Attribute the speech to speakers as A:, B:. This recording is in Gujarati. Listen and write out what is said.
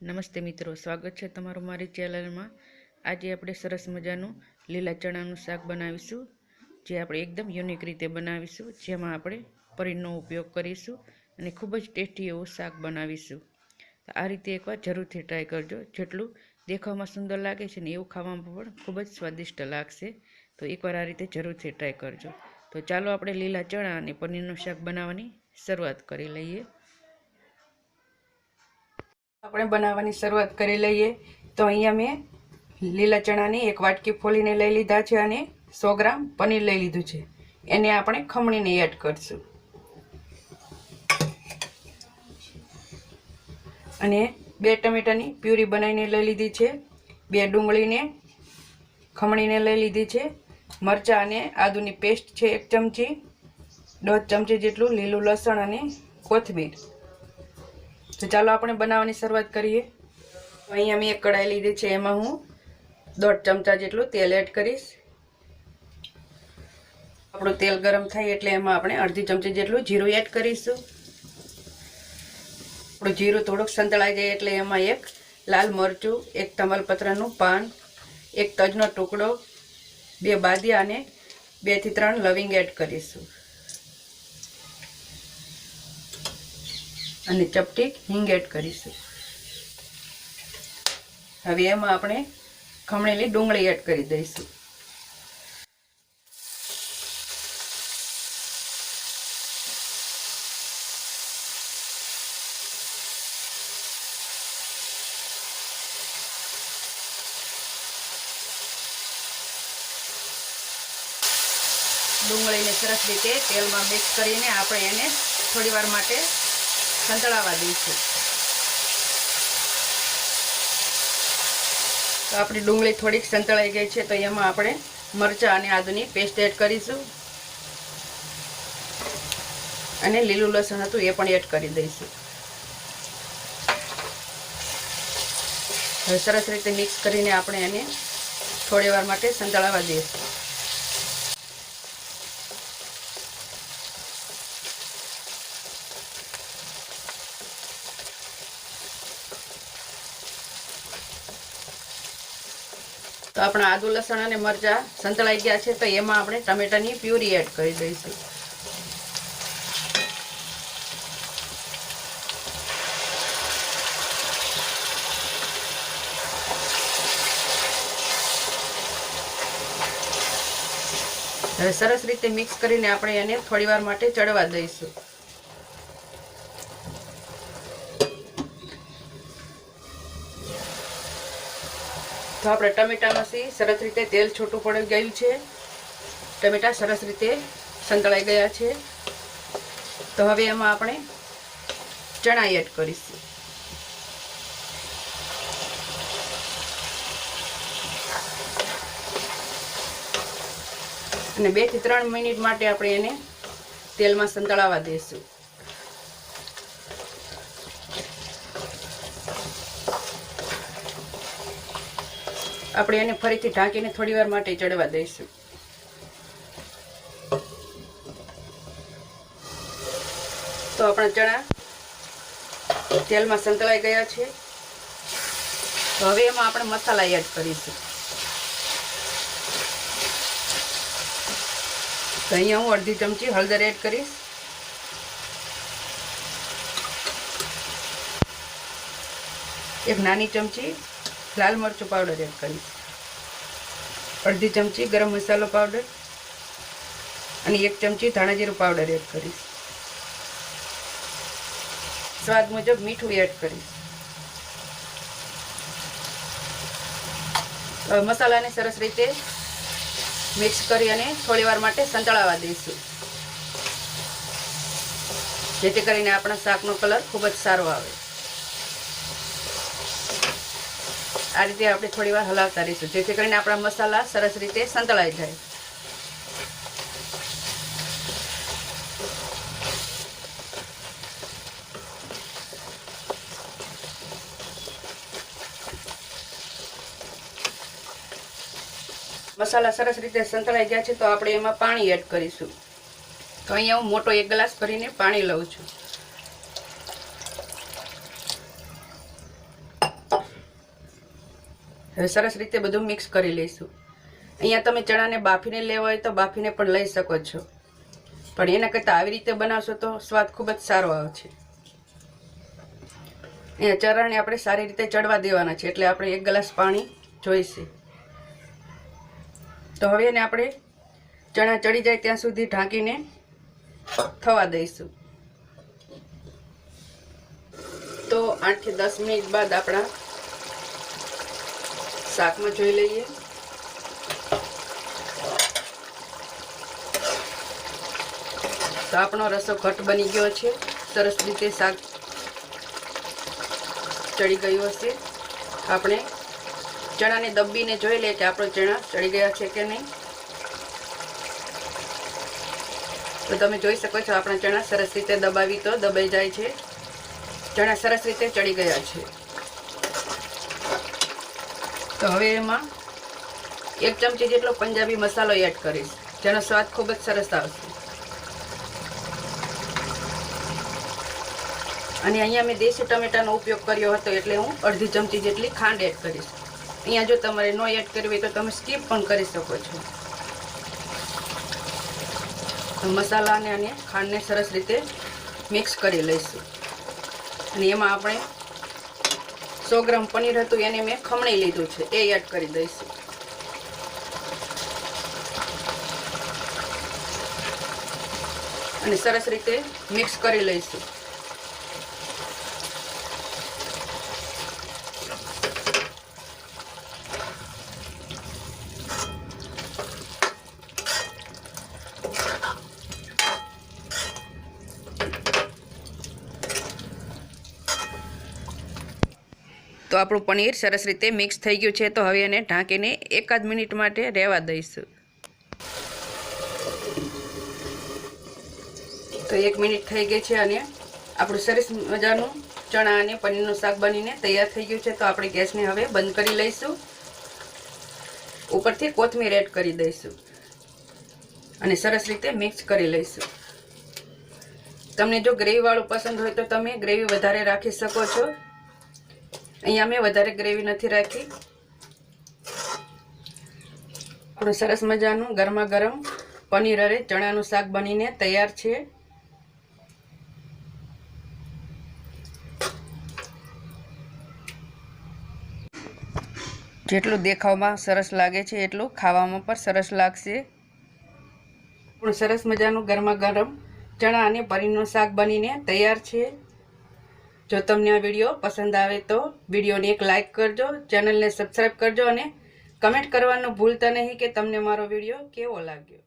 A: નમસ્તે મિત્રો, સ્વાગત છે તમારું મારી ચેનલમાં. આજે આપણે સરસ મજાનું લીલા ચણાનું શાક બનાવીશું, જે આપણે એકદમ યુનિક રીતે બનાવીશું, જેમાં આપણે પનીરનો ઉપયોગ કરીશું અને ખૂબ જ ટેસ્ટી એવું શાક બનાવીશું. આ રીતે એકવાર જરૂરથી ટ્રાય કરજો. જેટલું દેખાવમાં સુંદર લાગે છે ને એવું ખાવામાં પણ ખૂબ જ સ્વાદિષ્ટ લાગશે. તો એકવાર આ રીતે જરૂરથી ટ્રાય કરજો. તો ચાલો આપણે લીલા ચણા અને પનીરનું શાક બનાવવાની શરૂઆત કરી લઈએ. આપણે બનાવવાની શરૂઆત કરી લઈએ. તો અહીંયા મેં લીલા ચણાની એક વાટકી ફોલીને લઈ લીધા છે અને સો ગ્રામ પનીર લઈ લીધું છે. એને આપણે ખમણીને એડ કરીશું. અને બે ટમેટાની પ્યુરી બનાવીને લઈ લીધી છે. બે ડુંગળીને ખમણીને લઈ લીધી છે. મરચાં અને આદુની પેસ્ટ છે એક ચમચી. દોઢ ચમચી જેટલું લીલું લસણ અને કોથમીર. તો ચાલો આપણે બનાવવાની શરૂઆત કરીએ. અહીંયા મેં એક કઢાઈ લીધી છે, એમાં હું દોઢ ચમચા જેટલું તેલ એડ કરીશ. આપણું તેલ ગરમ થાય એટલે એમાં આપણે અડધી ચમચી જેટલું જીરું એડ કરીશું. આપણું જીરું થોડુંક સંતળાઈ જાય એટલે એમાં એક લાલ મરચું, એક તમાલપત્રનું પાન, એક તજનો ટુકડો, બે બાદિયા અને બેથી ત્રણ લવિંગ એડ કરીશું. અને ચપટી હિંગ એડ કરીશું. હવે એમાં આપણે ખમણેલી ડુંગળી એડ કરી દઈશું. ડુંગળીને સરસ રીતે તેલમાં મિક્સ કરીને આપણે એને થોડી વાર માટે સંતળાવા દઈશું તો આપણી ડુંગળી થોડીક સંતળાઈ ગઈ છે, તો એમાં આપણે મરચાં અને આદુની પેસ્ટ એડ કરીશું. અને લીલું લસણ હતું એ પણ એડ કરી દઈશું. હવે સરસ રીતે મિક્સ કરીને આપણે એને થોડી વાર માટે સંતળાવા દઈશું. તો આપણા આદુ, લસણ અને મરચાં સંતળાઈ ગયા છે, તો એમાં આપણે ટમેટાની પ્યુરી એડ કરી દઈશું. હવે સરસ રીતે મિક્સ કરીને આપણે એને થોડી વાર માટે ચડવા દઈશું. તો આપણે ટમેટામાંથી સરસ રીતે તેલ છૂટું પડી ગયું છે. ટમેટા સરસ રીતે સંતળાઈ ગયા છે. તો હવે એમાં આપણે ચણા એડ કરીશું. અને બેથી ત્રણ મિનિટ માટે આપણે એને તેલમાં સંતળાવા દઈશું આપણે એને ફરીથી ઢાંકીને થોડી વાર માટે ચડવા દઈશું. તો આપણા ચણા તેલમાં સંતળાઈ ગયા છે. તો હવે એમાં આપણે મસાલા એડ કરીશું. તો અહીંયા હું અડધી ચમચી હળદર એડ કરીશ. એક નાની ચમચી લાલ મરચું પાવડર એડ કરીશ અડધી ચમચી ગરમ મસાલો પાવડર અને એક ચમચી ધાણાજીરું પાવડર એડ કરીશ સ્વાદ મુજબ મીઠું એડ કરીશ મસાલાને સરસ રીતે મિક્સ કરી અને થોડી વાર માટે સંતળાવા દઈશું. જેથી કરીને આપણા શાકનો કલર ખૂબ જ સારો આવે. આ રીતે આપણે થોડી વાર હલાવતા રહીશું, જેથી કરીને આપણા મસાલા સરસ રીતે સંતળાઈ જાય. મસાલા સરસ રીતે સંતળાઈ ગયા છે, તો આપણે એમાં પાણી એડ કરીશું. તો અહીંયા હું મોટો એક ગ્લાસ ભરીને પાણી લઉં છું.
B: હવે સરસ રીતે બધું મિક્સ કરી લઈશું. અહીંયા તમે ચણાને બાફીને લેવા હોય તો બાફીને પણ લઈ શકો છો. પણ એના કરતાં આવી રીતે બનાવશો તો સ્વાદ ખૂબ જ સારો આવે છે અહીંયા ચણાને આપણે સારી રીતે ચડવા દેવાના છે, એટલે આપણે એક ગ્લાસ પાણી જોઈશે. તો હવે એને આપણે ચણા ચડી જાય ત્યાં સુધી ઢાંકીને થવા દઈશું. તો આઠથી દસ મિનિટ બાદ આપણા શાકમાં જોઈ લઈએ. તો આપણો રસો ઘટ બની ગયો છે. સરસ રીતે શાક ચડી ગયું હશે. આપણે ચણાને દબ્બીને જોઈ લઈએ કે આપણો ચણા ચડી ગયા છે કે નહીં. તો તમે જોઈ શકો છો, આપણા ચણા સરસ રીતે દબાવી તો દબાઈ જાય છે. ચણા સરસ રીતે ચડી ગયા છે. તો હવે એમાં એક ચમચી જેટલો પંજાબી મસાલો એડ કરીશ. જેનો સ્વાદ ખૂબ જ સરસ આવશે. અને અહીંયા મેં દેશી ટમેટાનો ઉપયોગ કર્યો હતો એટલે હું અડધી ચમચી જેટલી ખાંડ એડ કરીશ. અહીંયા જો તમારે નો એડ કરવી હોય તો તમે સ્કીપ પણ કરી શકો છો. મસાલાને અને ખાંડને સરસ રીતે મિક્સ કરી લઈશું. અને એમાં આપણે સો ગ્રામ પનીર હતું, એને મેં ખમણી લીધું છે. એ એડ કરી દઈશું. અને સરસ રીતે મિક્સ કરી લઈશું. આપણું પનીર સરસ રીતે મિક્સ થઈ ગયું છે, તો હવે એને ઢાંકીને એકાદ મિનિટ માટે રહેવા દઈશું. તો એક મિનિટ થઈ ગઈ છે અને આપણું સરસ મજાનું ચણા અને પનીરનું શાક બનીને તૈયાર થઈ ગયું છે, તો આપણે ગેસને હવે બંધ કરી લઈશું. ઉપરથી કોથમીર એડ કરી દઈશું અને સરસ રીતે મિક્સ કરી લઈશું. તમને જો ગ્રેવીવાળું પસંદ હોય તો તમે ગ્રેવી વધારે રાખી શકો છો. અહીંયા મેં વધારે ગ્રેવી નથી રાખી. આપણું સરસ મજાનું ગરમા ગરમ પનીર અરે ચણાનું શાક બનીને તૈયાર છે. જેટલું દેખાવમાં સરસ લાગે છે એટલું ખાવામાં પણ સરસ લાગશે. પણ સરસ મજાનું ગરમા ગરમ ચણા અને પનીરનું શાક બનીને તૈયાર છે. જો તમને આ વીડિયો પસંદ આવે તો વિડીયોને એક લાઇક કરજો, ચેનલને સબસ્ક્રાઈબ કરજો અને કમેન્ટ કરવાનું ભૂલતા નહીં કે તમને મારો વીડિયો કેવો લાગ્યો.